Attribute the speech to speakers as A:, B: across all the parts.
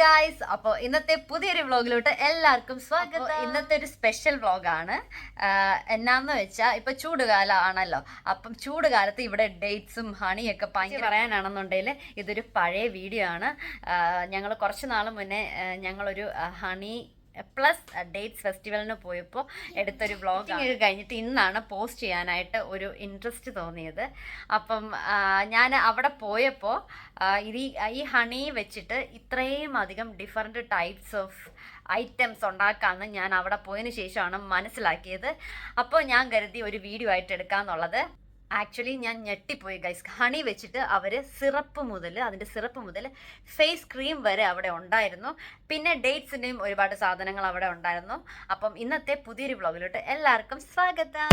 A: Guys അപ്പോൾ ഇന്നത്തെ പുതിയൊരു വ്ളോഗിലോട്ട് എല്ലാവർക്കും സ്വാഗതം. ഇന്നത്തെ ഒരു സ്പെഷ്യൽ വ്ളോഗാണ്. എന്നാന്ന് വെച്ചാൽ ഇപ്പൊ ചൂടുകാലമാണല്ലോ അപ്പം ചൂടുകാലത്ത് ഇവിടെ ഡേറ്റ്സും ഹണിയൊക്കെ ഭയങ്കര പറയാനാണെന്നുണ്ടെങ്കിൽ ഇതൊരു പഴയ വീഡിയോ ആണ്. ഞങ്ങൾ കുറച്ച് നാൾ മുന്നേ ഞങ്ങളൊരു ഹണി പ്ലസ് ഡേറ്റ്സ് ഫെസ്റ്റിവലിന് പോയപ്പോൾ എടുത്തൊരു വ്ളോഗ് ഒക്കെ കഴിഞ്ഞിട്ട് ഇന്നാണ് പോസ്റ്റ് ചെയ്യാനായിട്ട് ഒരു ഇൻട്രസ്റ്റ് തോന്നിയത്. അപ്പം ഞാൻ അവിടെ പോയപ്പോൾ ഇത് ഈ- ഈ ഹണി വെച്ചിട്ട് ഇത്രയും അധികം ഡിഫറെന്റ് ടൈപ്സ് ഓഫ് ഐറ്റംസ് ഉണ്ടാക്കാമെന്ന് ഞാൻ അവിടെ പോയതിന് ശേഷമാണ് മനസ്സിലാക്കിയത്. അപ്പോൾ ഞാൻ കരുതി ഒരു വീഡിയോ ആയിട്ട് എടുക്കാമെന്നുള്ളത് ആക്ച്വലി ഞാൻ ഞെട്ടിപ്പോയി ഗൈസ് ഹണി വെച്ചിട്ട് അവർ സിറപ്പ് മുതൽ അതിന്റെ സിറപ്പ് മുതൽ ഫേസ് ക്രീം വരെ അവിടെ ഉണ്ടായിരുന്നു. പിന്നെ ഡേറ്റ്സിന്റെയും ഒരുപാട് സാധനങ്ങൾ അവിടെ ഉണ്ടായിരുന്നു. അപ്പം ഇന്നത്തെ പുതിയൊരു വ്ളോഗിലോട്ട് എല്ലാവർക്കും സ്വാഗതം.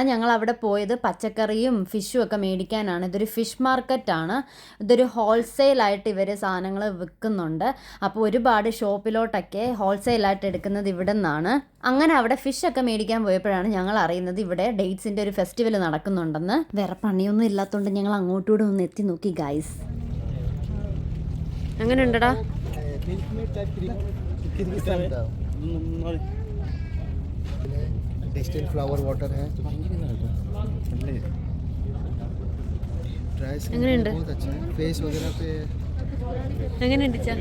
A: പറഞ്ഞാൽ ഞങ്ങൾ അവിടെ പോയത്. പച്ചക്കറിയും ഫിഷും ഒക്കെ മേടിക്കാനാണ്. ഇതൊരു ഫിഷ് മാർക്കറ്റാണ്. ഇതൊരു ഹോൾസെയിലായിട്ട് ഇവർ സാധനങ്ങൾ വിൽക്കുന്നുണ്ട്. അപ്പോൾ ഒരുപാട് ഷോപ്പിലോട്ടൊക്കെ ഹോൾസെയിലായിട്ട് എടുക്കുന്നത് ഇവിടെ നിന്നാണ് അങ്ങനെ അവിടെ ഫിഷ് ഒക്കെ മേടിക്കാൻ പോയപ്പോഴാണ് ഞങ്ങൾ അറിയുന്നത് ഇവിടെ ഡേറ്റ്സിന്റെ ഒരു ഫെസ്റ്റിവൽ നടക്കുന്നുണ്ടെന്ന്. വേറെ പണിയൊന്നും ഇല്ലാത്തതുകൊണ്ട് ഞങ്ങൾ അങ്ങോട്ടൂടെ ഒന്ന് എത്തി നോക്കി ഗൈസ്. അങ്ങനെ ഉണ്ടടാ
B: डिस्टिल फ्लावर वाटर है ड्राई स्किन
A: എങ്ങനെയുണ്ട്?
B: बहुत अच्छा है फेस वगैरह पे
A: എങ്ങനെയുണ്ട് ചാ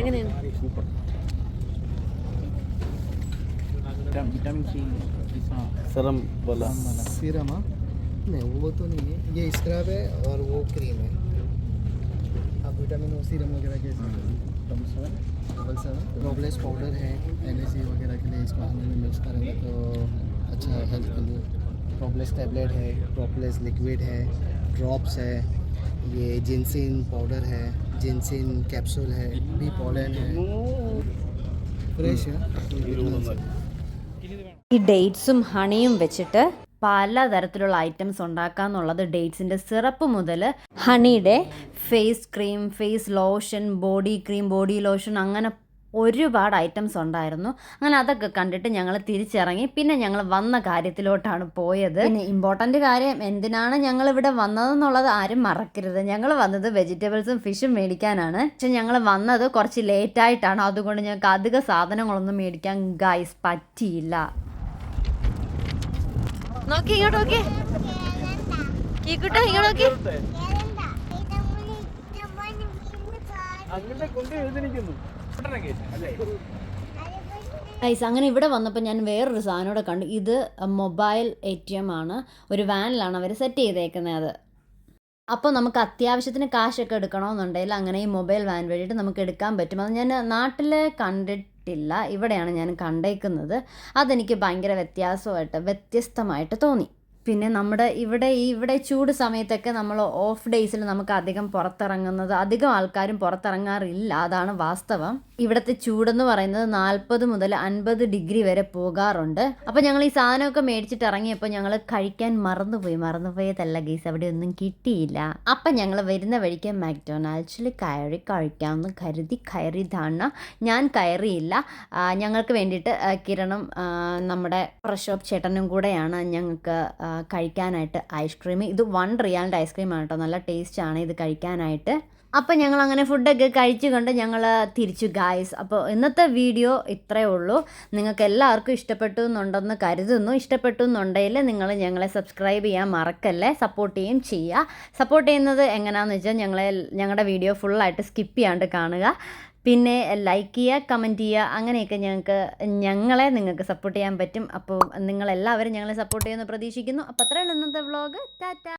A: എങ്ങനെയുണ്ട്
C: विटामिन सी सरम वाला
B: सीरम हाँ नहीं वो तो नहीं है ये स्क्रब है और वो क्रीम है आप विटामिन और सीरम वगैरह के डबल सेवन प्रोब्लेस पाउडर है एनर्जी वगैरह के लिए इसको हमें में मिक्स करेंगे तो अच्छा है हेल्थ के लिए प्रोब्लेस टैबलेट है प्रोब्लेस लिक्विड है ड्रॉप्स है ये जिनसिन पाउडर है जिनसिन कैप्सूल है बी पॉलन है फ्रेश है
A: ഈ ഡേറ്റ്സും ഹണിയും വെച്ചിട്ട് പലതരത്തിലുള്ള ഐറ്റംസ് ഉണ്ടാക്കാന്നുള്ളത് ഡേറ്റ്സിൻ്റെ സിറപ്പ് മുതൽ ഹണിയുടെ face cream face lotion body cream body lotion അങ്ങനെ ഒരുപാട് ഐറ്റംസ് ഉണ്ടായിരുന്നു. അങ്ങനെ അതൊക്കെ കണ്ടിട്ട് ഞങ്ങൾ തിരിച്ചിറങ്ങി. പിന്നെ ഞങ്ങൾ വന്ന കാര്യത്തിലോട്ടാണ് പോയത്. പിന്നെ ഇമ്പോർട്ടന്റ് കാര്യം എന്തിനാണ് ഞങ്ങൾ ഇവിടെ വന്നതെന്നുള്ളത് ആരും മറക്കരുത്. ഞങ്ങൾ വന്നത് വെജിറ്റബിൾസും ഫിഷും മേടിക്കാനാണ്. പക്ഷെ ഞങ്ങൾ വന്നത് കുറച്ച് ലേറ്റ് ആയിട്ടാണ്. അതുകൊണ്ട് ഞങ്ങൾക്ക് അധിക സാധനങ്ങളൊന്നും മേടിക്കാൻ ഗൈസ് പറ്റിയില്ല. നോക്കി ഇങ്ങോട്ട് നോക്കി. കീക്കുട്ട ഇങ്ങോട്ട് നോക്കി.
C: അങ്ങനെ കൊണ്ട് എഴുതിരിക്കുന്നു
A: ഐസ് അങ്ങനെ ഇവിടെ വന്നപ്പോൾ ഞാൻ വേറൊരു സാധനം കൂടെ കണ്ടു. ഇത് മൊബൈൽ എ ടി എം ആണ്. ഒരു വാനിലാണ് അവർ സെറ്റ് ചെയ്തേക്കുന്നത്. അത് അപ്പോൾ നമുക്ക് അത്യാവശ്യത്തിന് കാശൊക്കെ എടുക്കണമെന്നുണ്ടെങ്കിൽ അങ്ങനെ ഈ മൊബൈൽ വാൻ വഴിയിട്ട് നമുക്ക് എടുക്കാൻ പറ്റും. അത് ഞാൻ നാട്ടിൽ കണ്ടിട്ടില്ല. ഇവിടെയാണ് ഞാൻ കണ്ടേക്കുന്നത്. അതെനിക്ക് ഭയങ്കര വ്യത്യാസമായിട്ട് വ്യത്യസ്തമായിട്ട് തോന്നി. പിന്നെ നമ്മുടെ ഇവിടെ ഈ ഇവിടെ ചൂട് സമയത്തൊക്കെ നമ്മൾ ഓഫ് ഡേയ്സിൽ നമുക്ക് അധികം പുറത്തിറങ്ങുന്നത് അധികം ആൾക്കാരും പുറത്തിറങ്ങാറില്ല. അതാണ് വാസ്തവം. ഇവിടുത്തെ ചൂടെന്ന് പറയുന്നത് നാൽപ്പത് മുതൽ അൻപത് ഡിഗ്രി വരെ പോകാറുണ്ട്. അപ്പോൾ ഞങ്ങൾ ഈ സാധനമൊക്കെ മേടിച്ചിട്ട് ഇറങ്ങിയപ്പോൾ ഞങ്ങൾ കഴിക്കാൻ മറന്നുപോയി. മറന്നുപോയതല്ല ഗീസ് അവിടെ ഒന്നും കിട്ടിയില്ല. അപ്പം ഞങ്ങൾ വരുന്ന വഴിക്ക് മാക്ഡൊണാൾഡ്സിൽ കയറി കഴിക്കാമെന്ന് കരുതി കയറിയതാണ് ഞാൻ കയറിയില്ല. ഞങ്ങൾക്ക് വേണ്ടിയിട്ട് കിരണം നമ്മുടെ പ്രഷോപ്പ് ചേട്ടനും കൂടെയാണ് ഞങ്ങൾക്ക് കഴിക്കാനായിട്ട് ഐസ്ക്രീം ഇത് വൺ റിയാലിന്റെ ഐസ്ക്രീമാണ് കേട്ടോ നല്ല ടേസ്റ്റാണ് ഇത് കഴിക്കാനായിട്ട്. അപ്പം ഞങ്ങൾ അങ്ങനെ ഫുഡൊക്കെ കഴിച്ചുകൊണ്ട് ഞങ്ങൾ തിരിച്ചു ഗായ്സ് അപ്പോൾ ഇന്നത്തെ വീഡിയോ ഇത്രയേ ഉള്ളൂ. നിങ്ങൾക്ക് എല്ലാവർക്കും ഇഷ്ടപ്പെട്ടു എന്നുണ്ടെന്ന് കരുതുന്നു. ഇഷ്ടപ്പെട്ടു എന്നുണ്ടെങ്കിൽ നിങ്ങൾ ഞങ്ങളെ സബ്സ്ക്രൈബ് ചെയ്യാൻ മറക്കല്ലേ? സപ്പോർട്ട് ചെയ്യുകയും ചെയ്യുക. സപ്പോർട്ട് ചെയ്യുന്നത് എങ്ങനെയാണെന്ന് വെച്ചാൽ ഞങ്ങളെ ഞങ്ങളുടെ വീഡിയോ ഫുള്ളായിട്ട് സ്കിപ്പ് ചെയ്യാണ്ട് കാണുക. പിന്നെ ലൈക്ക് ചെയ്യുക കമന്റ് ചെയ്യുക അങ്ങനെയൊക്കെ ഞങ്ങൾക്ക് ഞങ്ങളെ നിങ്ങൾക്ക് സപ്പോർട്ട് ചെയ്യാൻ പറ്റും. അപ്പോൾ നിങ്ങളെല്ലാവരും ഞങ്ങളെ സപ്പോർട്ട് ചെയ്യുമെന്ന് പ്രതീക്ഷിക്കുന്നു. അപ്പോൾ അത്രയുള്ള ഇന്നത്തെ വ്ളോഗ് ടാറ്റ.